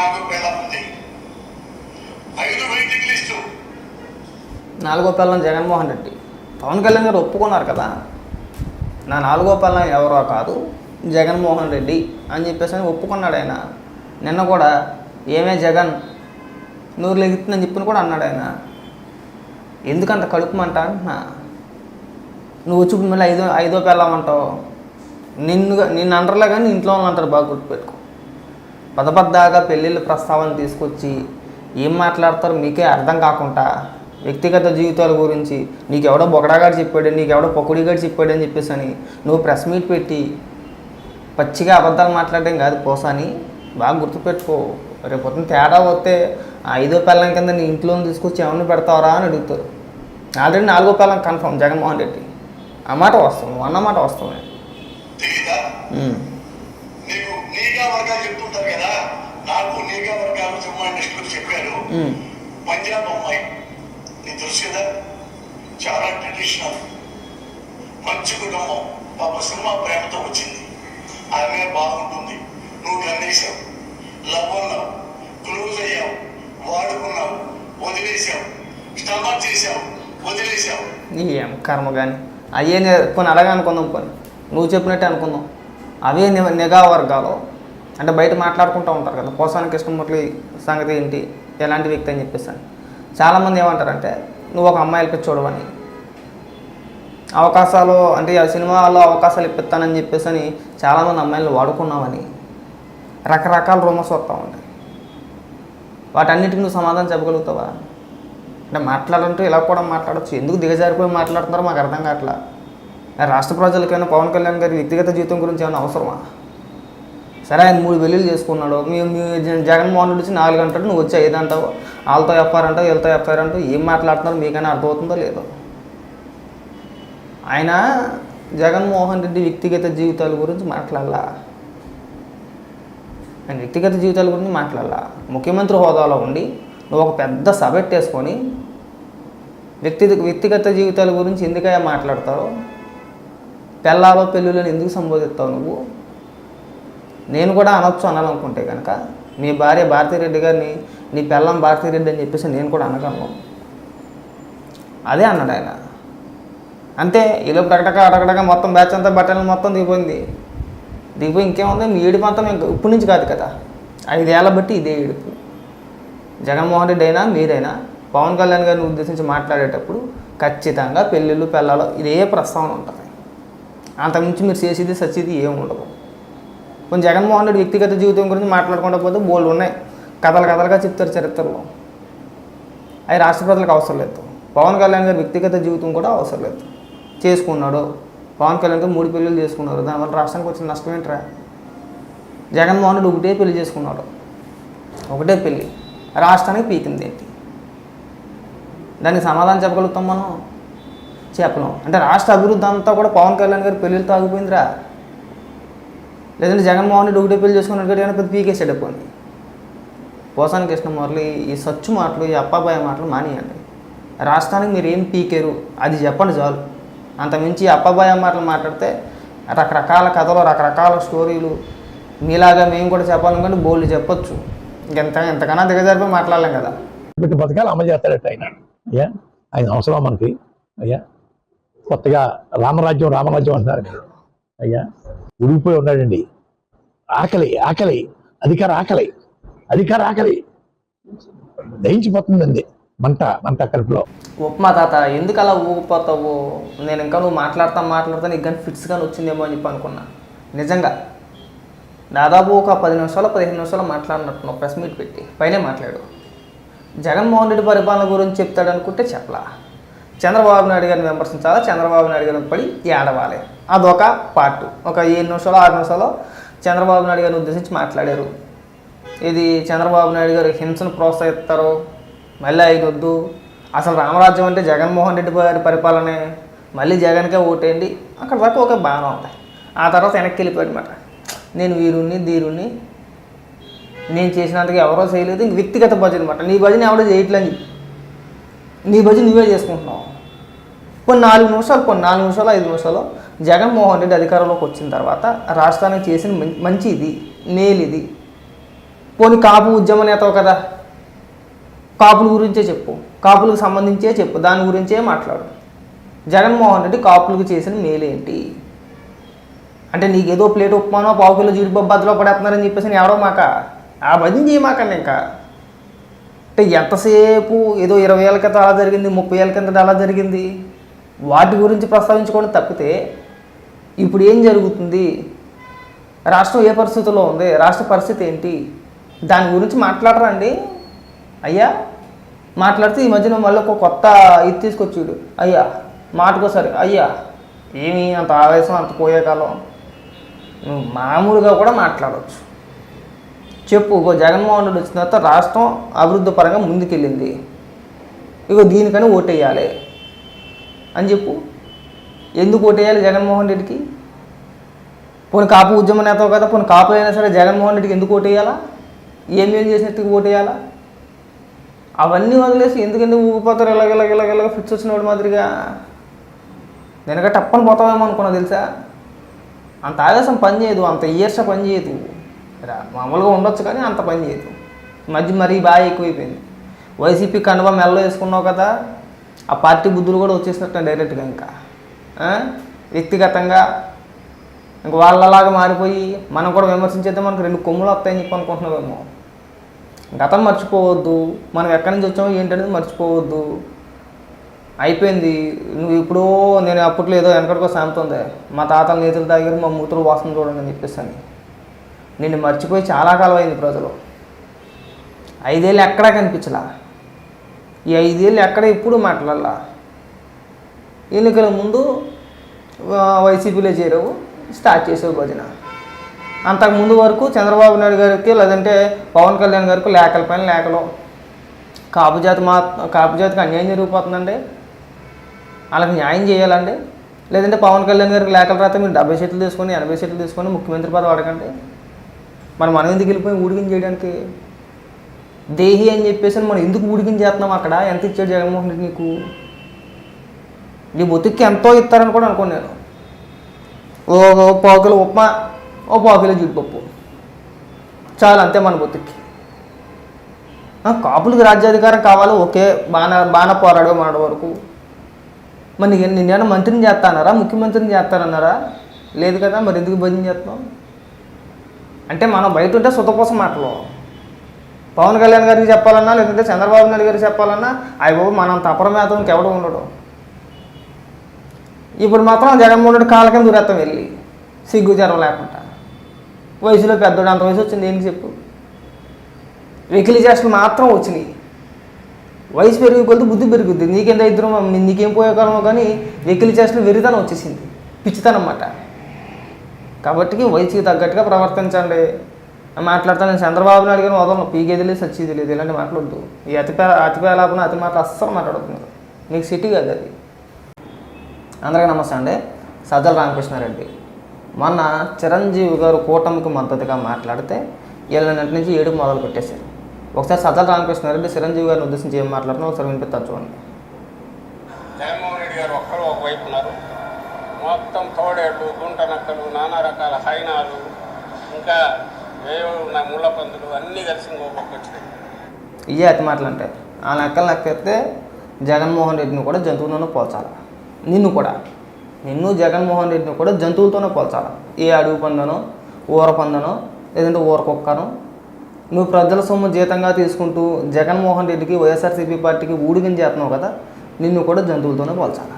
ఉంది. ఐదు waiting list నాలుగో పిల్లం జగన్మోహన్ రెడ్డి. పవన్ కళ్యాణ్ గారు ఒప్పుకున్నారు కదా? నా నాలుగో పిల్లం ఎవరో కాదు జగన్మోహన్ రెడ్డి అని చెప్పేసి అని ఒప్పుకున్నాడు ఆయన. నిన్న కూడా ఏమే జగన్ నూరు లెగుతుందని చెప్పిన కూడా అన్నాడు ఆయన. ఎందుకంత కడుపుమంట అంటున్నా? నువ్వు వచ్చి మళ్ళీ ఐదో ఐదో పెళ్ళమంటావు నిన్ను నిన్ను అంటారులే కానీ ఇంట్లో వాళ్ళు అంటారు బాగా గుర్తుపెట్టుకో. పదపద్దాగా పెళ్ళిళ్ళ ప్రస్తావన తీసుకొచ్చి ఏం మాట్లాడతారో మీకే అర్థం కాకుండా వ్యక్తిగత జీవితాల గురించి నీకెవడో బొగడాగాడు చెప్పాడు నీకెవడో పొకుడిగాడు చెప్పాడు అని చెప్పేసి అని నువ్వు ప్రెస్ మీట్ పెట్టి పచ్చిగా అబద్ధాలు మాట్లాడడం కాదు పోసాని బాగా గుర్తుపెట్టుకో. రేపు పొద్దున తేడా ఆ ఐదో పిల్లం కింద నీ ఇంట్లో తీసుకొచ్చి ఏమన్నా పెడతావరా అని అడుగుతారు. ఆల్రెడీ నాలుగో పిల్లం కన్ఫర్మ్ జగన్మోహన్ రెడ్డి. ఆ మాట వస్తాం నువ్వు అన్న నీగా వర్గాలు చెప్తుంటారు కదా నాకు నీగా వర్గాలు జమ్మూ అండ్ కాశ్మీర్ చెప్పారు. పంజాబ్ అమ్మాయి. నీకు తెలుసు కదా చాలా ట్రెడిషనల్ మంచి కుటుంబం పాప సినిమా ప్రేమతో వచ్చింది. ఆమె బాగుంటుంది. నువ్వు గమనించావు. లవ్ అన్నావు. క్లోజ్ అయ్యావు. వాడుకున్నావు. వదిలేసావు స్టమక్ చేసావు వదిలేసావు ఏం కర్మ కానీ అయ్యే కొన్ని అలాగే అనుకుందాం కొన్ని నువ్వు చెప్పినట్టే అనుకుందాం. అవే నిఘా వర్గాలు. అంటే బయట మాట్లాడుకుంటూ ఉంటారు కదా పోసానికి కృష్ణమూర్తి సంగతి ఏంటి ఎలాంటి వ్యక్తి అని చెప్పేసి అని. చాలామంది ఏమంటారంటే నువ్వు ఒక అమ్మాయిలకి చూడవని అవకాశాలు అంటే ఆ సినిమాలో అవకాశాలు ఇప్పిస్తానని చెప్పేసి అని చాలామంది అమ్మాయిలు వాడుకున్నావని రకరకాల రూమర్స్ వస్తూ ఉంటాయి. వాటన్నిటికి నువ్వు సమాధానం చెప్పగలుగుతావా? అంటే మాట్లాడంటూ ఇలా కూడా మాట్లాడచ్చు. ఎందుకు దిగజారిపోయి మాట్లాడుతున్నారో మాకు అర్థం కావట్లా. రాష్ట్ర ప్రజలకైనా పవన్ కళ్యాణ్ గారి వ్యక్తిగత జీవితం గురించి ఏమైనా అవసరమా? సరే ఆయన మూడు పెళ్ళిళ్ళు చేసుకున్నాడు. మేము జగన్మోహన్ రెడ్డి వచ్చి నాలుగు గంటలు నువ్వు వచ్చి ఐదు అంటావు వాళ్ళతో ఎఫ్ఐఆర్ అంటావు వీళ్ళతో ఎఫ్ఐఆర్ అంటావు ఏం మాట్లాడుతున్నారో మీకైనా అర్థమవుతుందో లేదో. ఆయన జగన్మోహన్ రెడ్డి వ్యక్తిగత జీవితాల గురించి మాట్లాడాలా. ఆయన వ్యక్తిగత జీవితాల గురించి మాట్లాడాలా. ముఖ్యమంత్రి హోదాలో ఉండి నువ్వు ఒక పెద్ద సభ పెట్టేసుకొని వ్యక్తి వ్యక్తిగత జీవితాల గురించి ఎందుకయ్యా మాట్లాడతావు? పెళ్ళాలో పెళ్ళిళ్ళని ఎందుకు సంబోధిస్తావు నువ్వు? నేను కూడా అనొచ్చు అనాలనుకుంటే కనుక మీ భార్య భారతీరెడ్డి గారిని నీ పెళ్ళం భారతీరెడ్డి అని చెప్పేసి నేను కూడా అనగలను. అదే అన్నాడు ఆయన. అంతే ఇలా ప్రకటక అడగడగా మొత్తం బ్యాచ్ అంతా బట్టలు మొత్తం దిగిపోయింది. దిగిపోయి ఇంకేముంది? మీ ఏడుపు అంతా మేము ఇప్పటి నుంచి కాదు కదా. ఐదేళ్ళ బట్టి ఇదే ఏడుపు. జగన్మోహన్ రెడ్డి అయినా మీరైనా పవన్ కళ్యాణ్ గారిని ఉద్దేశించి మాట్లాడేటప్పుడు ఖచ్చితంగా పెళ్ళిళ్ళు పెళ్ళాలో ఇదే ప్రస్తావన ఉంటుంది. అంతకుమించి మీరు చేసేది సచ్చేది ఏమి ఉండదు కొంచెం జగన్మోహన్ రెడ్డి వ్యక్తిగత జీవితం గురించి మాట్లాడకుండా పోతే బోల్డ్ ఉన్నాయి. కథలు కథలుగా చెప్తారు చరిత్రలో. అవి రాష్ట్ర ప్రజలకు అవసరం లేదు. పవన్ కళ్యాణ్ గారి వ్యక్తిగత జీవితం కూడా అవసరం లేదు. చేసుకున్నాడు. పవన్ కళ్యాణ్ గారు మూడు పెళ్ళిళ్ళు చేసుకున్నారు. దానివల్ల రాష్ట్రానికి వచ్చిన నష్టం ఏంట్రా? జగన్మోహన్ రెడ్డి ఒకటే పెళ్ళి చేసుకున్నాడు. ఒకటే పెళ్ళి రాష్ట్రానికి పీకింది ఏంటి? దానికి సమాధానం చెప్పగలుగుతాం మనం? చెప్పలేం. అంటే రాష్ట్ర అభివృద్ధి అంతా కూడా పవన్ కళ్యాణ్ గారి పెళ్ళిళ్ళతో ఆగిపోయిందిరా లేదంటే జగన్మోహన్ రెడ్డి ఒకటే పెళ్ళి చేసుకున్నాడు కానీ పెద్ద పీకేసాడు పోనీ. పోసాని కృష్ణమురళి ఈ సచ్చు మాటలు ఈ అప్పాబాయ మాటలు మానేయండి. రాష్ట్రానికి మీరు ఏం పీకేరు? అది చెప్పండి చాలు. అంతమించి ఈ అప్పాబాయ మాటలు మాట్లాడితే రకరకాల కథలు రకరకాల స్టోరీలు. మీలాగా మేము కూడా చెప్పాలనుకుంటే బోల్డ్ చెప్పొచ్చు. ఇంకెంత ఎంతకన్నా దిగజారిపోయి మాట్లాడలేం కదా. పెట్టి పథకాలు అమలు చేస్తాడట ఆయన. అయ్యా ఆయన అవసరం మనకి. అయ్యా కొత్తగా రామరాజ్యం రామరాజ్యం అంటున్నారు అయ్యా ఉడిగిపోయి ఉన్నాడండి. ఆకలి ఆకలి. అధికార ఆకలి. అధికార ఆకలి. దహించిపోతుందండి మంట మంట కడుపులో. ఉప్మా తాత ఎందుకు అలా ఊగిపోతావు? నేను ఇంకా నువ్వు మాట్లాడతా మాట్లాడతా నీకు కానీ ఫిట్స్ కానీ వచ్చిందేమో అని చెప్పి అనుకున్నా. నిజంగా. దాదాపు ఒక పది నిమిషాలు పదిహేను నిమిషాలు మాట్లాడినట్టున్నావు ప్రెస్ మీట్ పెట్టి. పైనే మాట్లాడు. జగన్మోహన్ రెడ్డి పరిపాలన గురించి చెప్తాడు అనుకుంటే చెప్పలా. చంద్రబాబు నాయుడు గారిని విమర్శించాలా? చంద్రబాబు నాయుడు గారిని పడి ఏడవాలి. అదొక పార్ట్. ఒక ఏడు నిమిషాలు ఆరు నిమిషాలు చంద్రబాబు నాయుడు గారిని ఉద్దేశించి మాట్లాడారు. ఇది చంద్రబాబు నాయుడు గారు హింసను ప్రోత్సహిస్తారు మళ్ళీ అయినొద్దు. అసలు రామరాజ్యం అంటే జగన్మోహన్ రెడ్డి గారి పరిపాలనే మళ్ళీ జగన్కే ఓటేయండి. అక్కడ దాకా ఒక బాగానే ఉంది ఆ తర్వాత వెనక్కి వెళ్ళిపోయాడు అనమాట నేను వీరుణ్ణి ధీరుణ్ణి నేను చేసినందుకు ఎవరో చేయలేదు. ఇంక వ్యక్తిగత భజన అనమాట నీ భజన ఎవడో చేయట్లేదు. నీ భజన నువ్వే చేసుకుంటున్నావు. కొన్ని నాలుగు నిమిషాలు కొన్ని నాలుగు నిమిషాలు ఐదు నిమిషాలు జగన్మోహన్ రెడ్డి అధికారంలోకి వచ్చిన తర్వాత రాష్ట్రానికి చేసిన మంచి ఇది మేలు ఇది పోనీ కాపు ఉద్యమ నేతవు కదా. కాపుల గురించే చెప్పు. కాపులకు సంబంధించే చెప్పు. దాని గురించే మాట్లాడు. జగన్మోహన్ రెడ్డి కాపులకు చేసిన మేలేంటి? అంటే నీకు ఏదో ప్లేట్ ఉప్మానో పావు కిలో జీడిపప్పు బద్దలో పడేస్తున్నారని చెప్పేసి నేను ఎవడో మాక? ఆ భజన చేయమాకండి ఇంకా అంటే ఎంతసేపు ఏదో ఇరవై ఏళ్ళ క్రితం అలా జరిగింది ముప్పై ఏళ్ళ క్రితం అలా జరిగింది. వాటి గురించి ప్రస్తావించుకోవడం తప్పితే ఇప్పుడు ఏం జరుగుతుంది? రాష్ట్రం ఏ పరిస్థితుల్లో ఉంది? రాష్ట్ర పరిస్థితి ఏంటి? దాని గురించి మాట్లాడరండి అయ్యా మాట్లాడితే ఈ మధ్యన మళ్ళీ ఒక కొత్త ఇది తీసుకొచ్చాడు. అయ్యా మాటకోసారి అయ్యా ఏమి అంత ఆవేశం అంత పోయే కాలం. నువ్వు మామూలుగా కూడా మాట్లాడవచ్చు చెప్పు ఇగో జగన్మోహన్ రెడ్డి వచ్చిన తర్వాత రాష్ట్రం అభివృద్ధి పరంగా ముందుకెళ్ళింది. ఇగో దీనికని ఓటేయాలి అని చెప్పు. ఎందుకు ఓటేయాలి జగన్మోహన్ రెడ్డికి? పోనీ కాపు ఉద్యమ నేత కదా పోనీ కాపు అయినా సరే జగన్మోహన్ రెడ్డికి ఎందుకు ఓటేయాలా? ఏమేం చేసినట్టుగా ఓటేయాలా? అవన్నీ వదిలేసి ఎందుకంటే ఊగిపోతారు ఇలాగ ఇలాగ ఇలాగ ఇలాగ ఫిట్స్ వచ్చినవాడు మాదిరిగా? వెనక టప్పని పోతావేమో అనుకున్నా తెలుసా? అంత ఆవేశం పని చేయదు అంత ఇయర్స్ పని చేయదు. మామూలుగా ఉండొచ్చు కానీ అంత పని చేయదు. మధ్య మరీ బాగా ఎక్కువైపోయింది. వైసీపీ కండువా మెల్ల వేసుకున్నావు కదా ఆ పార్టీ బుద్ధులు కూడా వచ్చేసినట్టు డైరెక్ట్గా ఇంకా. వ్యక్తిగతంగా ఇంక వాళ్ళలాగా మారిపోయి మనం కూడా విమర్శించేద్దాం మనకు రెండు కొమ్ములు వస్తాయని చెప్పి అనుకుంటున్నామేమో గతం మర్చిపోవద్దు. మనం ఎక్కడి నుంచి వచ్చామో ఏంటనేది మర్చిపోవద్దు. అయిపోయింది. నువ్వు ఇప్పుడు నేను అప్పట్లో ఏదో వెనకడికో సామెత ఉంది మా తాతల నేతలు తాగారు మా మూతులు వాసన చూడండి అని చెప్పేసి అని. నిన్ను మర్చిపోయి చాలా కాలం అయింది ప్రజలు. ఐదేళ్ళు ఎక్కడా కనిపించలా. ఈ ఐదేళ్ళు ఎక్కడ ఎప్పుడు మాట్లాడాల? ఎన్నికల ముందు వైసీపీలో చేరావు స్టార్ట్ చేసావు భజన. అంతకు ముందు వరకు చంద్రబాబు నాయుడు గారికి లేదంటే పవన్ కళ్యాణ్ గారికి లేఖల పైన లేఖలు. కాపు జాతి మా కాపు జాతికి అన్యాయం జరిగిపోతుందండి. వాళ్ళకి న్యాయం చేయాలండి. లేదంటే పవన్ కళ్యాణ్ గారికి లేఖలు రాత మీరు డెబ్బై సీట్లు తీసుకొని ఎనభై సీట్లు తీసుకొని ముఖ్యమంత్రి పదవి అడగండి. మనం మనం ఎందుకు వెళ్ళిపోయి ఊడికిని చేయడానికి? దేహి అని చెప్పేసి మనం ఎందుకు ఊడికిని చేస్తున్నాం అక్కడ? ఎంత ఇచ్చాడు జగన్మోహన్ రెడ్డి నీకు? నీ బతుక్కి ఎంతో ఇస్తారని కూడా అనుకోండి నేను. ఓ ఓ ఉప్మా ఓ పావు జీడిపప్పు. చాలు అంతే మన బతుక్కి. కాపులకి కాపులకు రాజ్యాధికారం కావాలి ఓకే బాణ బాణ పోరాడు మన వరకు. మరి నీకు మంత్రిని చేస్తానరా ముఖ్యమంత్రిని చేస్తానన్నారా? లేదు కదా మరి ఎందుకు భజన చేస్తున్నాం అంటే మనం బయట ఉంటే సుతకోసం మాటలు. పవన్ కళ్యాణ్ గారికి చెప్పాలన్నా లేదంటే చంద్రబాబు నాయుడు గారికి చెప్పాలన్నా అయ్యో మనం తపరమేతం ఎవడు ఉండడు. ఇప్పుడు మాత్రం జగన్మోహన్ రెడ్డి కాళ్ళ కింద దూరేస్తాం వెళ్ళి. సిగ్గు జ్వరం లేకుండా. వయసులో పెద్దోడు అంత వయసు వచ్చింది ఏంటి చెప్పు? వెకిలి మాత్రం వచ్చినాయి. వయసు పెరిగి కొద్ది బుద్ధి పెరుగుద్ది. నీకెంత ఇద్దరు నీకేం పోయేకాలమో కానీ వెకిలి వెరితనం వచ్చేసింది. పిచ్చితనం అన్నమాట. కాబట్టి వయసుకి తగ్గట్టుగా ప్రవర్తించండి. మాట్లాడతాను. నేను చంద్రబాబు నాయుడు గారిని వదలను. పీకేది లేదు సచ్చేది లేదు ఇలాంటి మాట్లాడద్దు ఈ అతి పే అతి పేలాపన అతి మాటలు అస్సలు మాట్లాడుతున్నారు మీకు సిటీ కాదు అది. అందరికీ నమస్తే అండి. సజ్జల రామకృష్ణారెడ్డి. మొన్న చిరంజీవి గారు కూటమికి మద్దతుగా మాట్లాడితే వీళ్ళ నెట్ నుంచి ఏడు మొదలు పెట్టేశారు. ఒకసారి సజ్జల రామకృష్ణారెడ్డి చిరంజీవి గారిని ఉద్దేశించి ఏం మాట్లాడుతున్నా ఒకసారి వినిపిస్తారు చూడండి. జగన్మోహన్ రెడ్డి గారు ఒక్కరు ఒకవైపు ఉన్నారు. మొత్తం తోడేళ్ళు గుంట నక్కలు నానా రకాల హైనాలు ఇంకా వేవు ఉన్న ముళ్ళ పందులు అన్నీ కలిసి ఇంకొక వచ్చినాయి. ఇవే అతి మాటలు అంటే ఆ లెక్కలు లెక్కెత్తే జగన్మోహన్ రెడ్డిని కూడా జంతువులతోనే పోల్చాలి? నిన్ను కూడా. నిన్ను జగన్మోహన్ రెడ్డిని కూడా జంతువులతోనే పోల్చాలి? ఏ అడుగు పందనో ఊర పందనో లేదంటే ఊర కుక్కనో? నువ్వు ప్రజల సొమ్ము జీతంగా తీసుకుంటూ జగన్మోహన్ రెడ్డికి వైఎస్ఆర్సీపీ పార్టీకి ఊడిగం చేస్తున్నావు కదా నిన్ను కూడా జంతువులతోనే పోల్చాలి?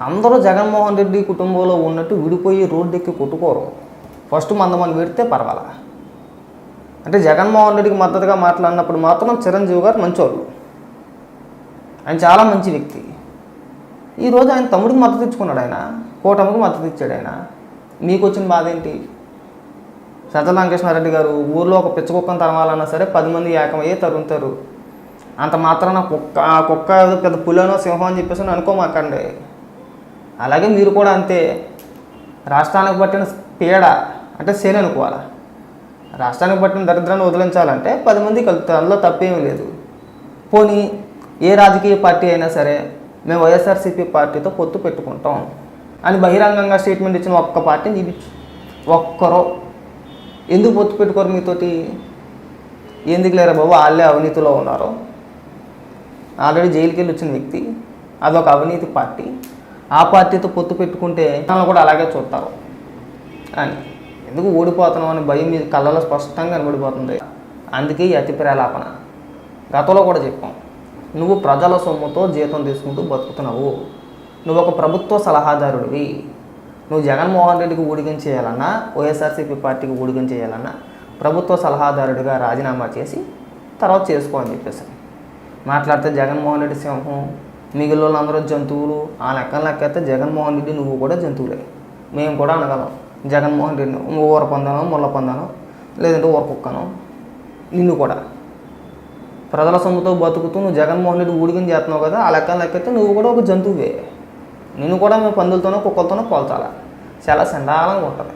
అందరూ జగన్మోహన్ రెడ్డి కుటుంబంలో ఉన్నట్టు విడిపోయి రోడ్డెక్కి కొట్టుకోరు. ఫస్ట్ మందమని పెడితే పర్వాలా? అంటే జగన్మోహన్ రెడ్డికి మద్దతుగా మాట్లాడినప్పుడు మాత్రం చిరంజీవి గారు మంచోళ్ళు. ఆయన చాలా మంచి వ్యక్తి. ఈరోజు ఆయన తమ్ముడికి మద్దతు ఇచ్చుకున్నాడు ఆయన. కూటమికి మద్దతు ఇచ్చాడు ఆయన. మీకు వచ్చిన బాధ ఏంటి? సజ్జల రామకృష్ణారెడ్డి గారు ఊర్లో ఒక పిచ్చకుక్కను తరమాలన్నా సరే పది మంది ఏకమయ్యే తరుగుతారు అంత మాత్రాన కుక్క ఆ కుక్క ఏదో పెద్ద పులనో సింహం అని చెప్పేసి అనుకోమాకండి. అలాగే మీరు కూడా అంతే. రాష్ట్రానికి పట్టిన పీడ అంటే శని అనుకోవాలా. రాష్ట్రానికి పట్టిన దరిద్రాన్ని వదిలించాలంటే పది మంది కలుపుతారు అందులో తప్పేమీ లేదు. పోనీ ఏ రాజకీయ పార్టీ అయినా సరే మేము వైఎస్ఆర్సీపీ పార్టీతో పొత్తు పెట్టుకుంటాం అని బహిరంగంగా స్టేట్మెంట్ ఇచ్చిన ఒక్క పార్టీని చూపించు ఒక్కరో. ఎందుకు పొత్తు పెట్టుకోరు మీతోటి? ఎందుకు లేరా బాబు? వాళ్ళే అవినీతిలో ఉన్నారు. ఆల్రెడీ జైలుకి వెళ్ళి వచ్చిన వ్యక్తి అదొక అవినీతి పార్టీ. ఆ పార్టీతో పొత్తు పెట్టుకుంటే వాళ్ళు కూడా అలాగే చూస్తారు. అని ఎందుకు ఓడిపోతున్నాం అని భయం మీ కళ్ళలో స్పష్టంగా కనబడిపోతుంది. అందుకే ఈ అతి ప్రేలాపన గతంలో కూడా చెప్పాం. నువ్వు ప్రజల సొమ్ముతో జీతం తీసుకుంటూ బతుకుతున్నావు. నువ్వు ఒక ప్రభుత్వ సలహాదారుడివి. నువ్వు జగన్మోహన్ రెడ్డికి ఊడిగం చేయాలన్నా వైఎస్ఆర్సీపీ పార్టీకి ఊడిగం చేయాలన్నా ప్రభుత్వ సలహాదారుడిగా రాజీనామా చేసి తర్వాత చేసుకో అని చెప్పేసి. మాట్లాడితే జగన్మోహన్ రెడ్డి సింహం మిగిలిన వాళ్ళందరూ జంతువులు ఆ లెక్కన లెక్కెత్తే జగన్మోహన్ రెడ్డి నువ్వు కూడా జంతువులే. మేము కూడా అనగలం. జగన్మోహన్ రెడ్డి ఊర పొందాను ముళ్ళ పొందాను లేదంటే ఊర కుక్కను నిన్ను కూడా. ప్రజల సొమ్ముతో బతుకుతూ నువ్వు జగన్మోహన్ రెడ్డి ఊడిగం చేస్తున్నావు కదా ఆ లెక్క లెక్కతే నువ్వు కూడా ఒక జంతువువే నేను కూడా మేము పందులతోనో కుక్కలతోనో పోల్చాలా? చాలా సందాలంగా ఉంటుంది.